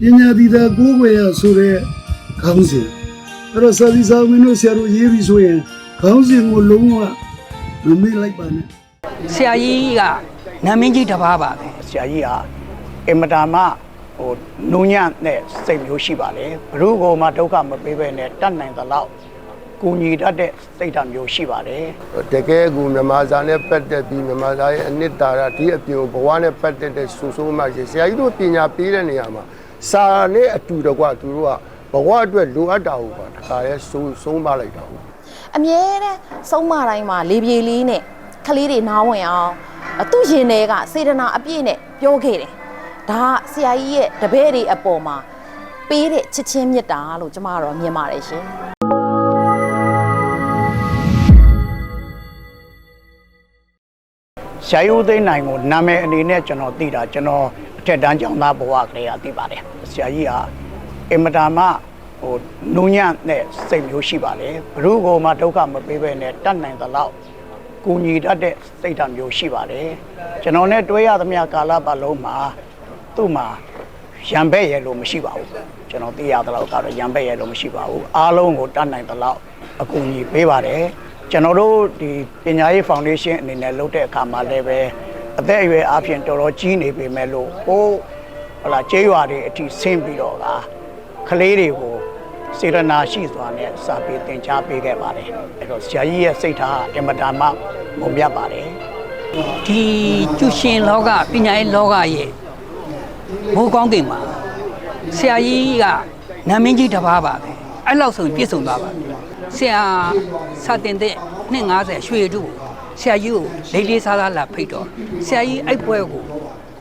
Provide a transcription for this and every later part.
ပညာသီတာကိုးကွယ်ရဆိုတဲ့ခေါင်းစဉ်အဲ့တော့စာသီစာဝင်တို့ဆရာတို့ရေးပြီးဆိုရင်ခေါင်းစဉ်ကိုလုံးဝမမေ့လိုက်ပါနဲ့ဆရာကြီးကနာမင်းကြီးတစ်ပါးပါပဲဆရာကြီးဟာအင်မတန်မှဟိုနူးညံ့တဲ့စိတ်မျိုးရှိပါလေဘ누구ကိုမှဒုက္ခမပေးဘဲနဲ့တတ်နိုင်သလောက်ကူညီတတ်တဲ့စိတ်ဓာတ်မျိုးရှိပါတယ်တကယ်ကူမြန်မာစာနဲ့ပတ်သက်ပြီးမြန်မာစာရဲ့အနှစ်သာရဒီအပြင်ဘဝနဲ့ပတ်သက်တဲ့ဆူဆိုးမှရှိဆရာကြီးတို့ပညာပေးတဲ့နေရာမှာ စာနဲ့အတူတကွသူတို့ကဘဝအတွက်လိုအပ်တာဟုတ်ပါတခါရဲဆုံးဆုံးမလိုက်တာဟုတ်အမြဲတမ်းဆုံးမတိုင်းမှာလေပြေလေးနဲ့ကလေးတွေနားဝင်အောင်အသူရင်တွေကစေတနာအပြည့်နဲ့ပြောခဲ့တယ်ဒါကဆရာကြီးရဲ့တပည့်တွေအပေါ်မှာပေးတဲ့ချစ်ချင်းမေတ္တာလို့ကျမကတော့မြင်ပါတယ်ရှင်ဆရာကြီးဦးသိန်းနိုင်ကိုနာမည်အနေနဲ့ကျွန်တော်သိတာကျွန်တော်အ ထက်တန်းကျောင်းသားဘဝကလေးကသိပါတယ်ဆရာကြီးဟာအင်မတန်မှဟိုနူးညံ့တဲ့စိတ်မျိုးရှိပါလေဘ누구ကိုမှဒုက္ခမပေးဘဲနဲ့တတ်နိုင်သလောက်ကူညီတတ်တဲ့စိတ်ဓာတ်မျိုးရှိပါတယ်ကျွန်တော်နဲ့တွဲရသမျှကာလပတ်လုံးမှာသူ့မှာရံဘက်ရဲ့လို့မရှိပါဘူးကျွန်တော်သိရသလောက်ကတော့ရံဘက်ရဲ့လို့မရှိပါဘူးအားလုံးကိုတတ်နိုင်သလောက်အကူအညီပေးပါတယ်ကျွန်တော်တို့ဒီပညာရေးဖောင်ဒေးရှင်းအနေနဲ့လုပ်တဲ့အခါမှာလည်းပဲ အသက်အရွယ်အပြင်တော်တော်ကြီးနေပေမဲ့လို့ဟိုဟလာကျေးရွာတွေအထိဆင်းပြီးတော့ကကလေးတွေကိုစေရနာရှိစွာနဲ့စာပေသင်ကြားပေးခဲ့ပါတယ်အဲ့တော့ဆရာကြီးရဲ့စိတ်ထားအင်မတန်မှမုံမြတ်ပါတယ်ဒီကျူရှင်လောကပညာရေးလောကရဲ့မိုးကောင်းကင်မှာဆရာကြီးကနာမင်းကြီးတစ်ပါးပါပဲအဲ့လောက်ဆိုရင်ပြည့်စုံသွားပါပြီဆရာစာတင်တဲ့နှစ်90ရွှေတု ဆရာကြီးကိုလေးလေးစားစားလာဖိတ်တော့ဆရာကြီးအဲ့ပွဲကို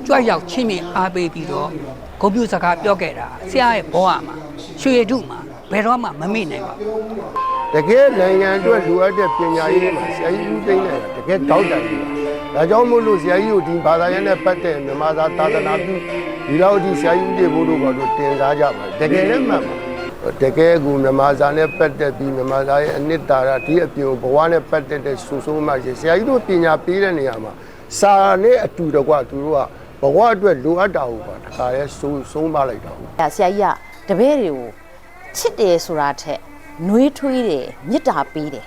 ကြွရောက်ချင်းမြင်အားပေးပြီးတော့ဂုဏ်ပြုစကားပြောခဲ့တာဆရာရဲ့ဘဝမှာရွှေတုမှာဘယ်တော့မှမမေ့နိုင်ပါဘူးတကယ်နိုင်ငံအတွက်လိုအပ်တဲ့ပညာရေးမှာဆရာကြီးဦးသိန်းနိုင်တာတကယ်တောက်တိုင်ကြီးပါဒါကြောင့်မို့လို့ဆရာကြီးကိုဒီဘာသာရေးနဲ့ပတ်သက်မြန်မာသာသာသနာပြုဒီလောက်ဒီဆရာကြီးဦးတေဘိုးတို့ဘာလို့တင်စားကြပါလဲတကယ်လည်းမှန်ပါ တကယ်ကူမြန်မာစာနဲ့ပတ်သက်ပြီးမြန်မာစာရဲ့အနှစ်သာရဒီအပြင်ဘဝနဲ့ပတ်သက်တဲ့ဆူဆိုးမှရှိဆရာကြီးတို့ပညာပေးတဲ့နေရာမှာစာနဲ့အတူတကွသူတို့ကဘဝအတွက်လိုအပ်တာဟုတ်ပါတခါရဲဆုံးဆုံးမလိုက်တာဟုတ်။ဆရာကြီးကတပည့်တွေကိုချစ်တယ်ဆိုတာထက်နှွေးထွေးတယ်မေတ္တာပေးတယ်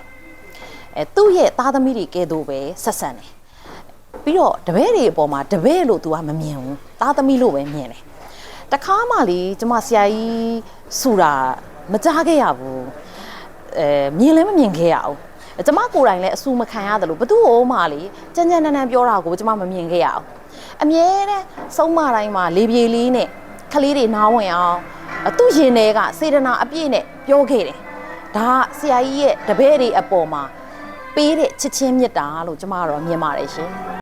။အဲသူ့ရဲ့သားသမီးတွေကဲတော့ပဲဆက်ဆံတယ်။ပြီးတော့တပည့်တွေအပေါ်မှာတပည့်လို့ तू ကမမြင်ဘူး။သားသမီးလို့ပဲမြင်တယ်။ တခါမှလေကျမဆရာကြီးဆူတာမကြားခဲ့ရဘူး။အဲမြင်လည်းမမြင်ခဲ့ရဘူး။ကျမကိုယ်တိုင်လည်းအဆူမခံရတယ်လို့ဘသူ့ဟိုမှလေကြမ်းကြမ်းနန်းနန်းပြောတာကိုကျမမမြင်ခဲ့ရဘူး။အမြဲတမ်းဆုံးမတိုင်းမှာလေပြေလေးနဲ့ကလေးတွေနားဝင်အောင်အသူရင်တွေကစေတနာအပြည့်နဲ့ပြောခဲ့တယ်။ဒါကဆရာကြီးရဲ့တပည့်တွေအပေါ်မှာပေးတဲ့ချစ်ချင်းမေတ္တာလို့ကျမကတော့မြင်ပါတယ်ရှင်။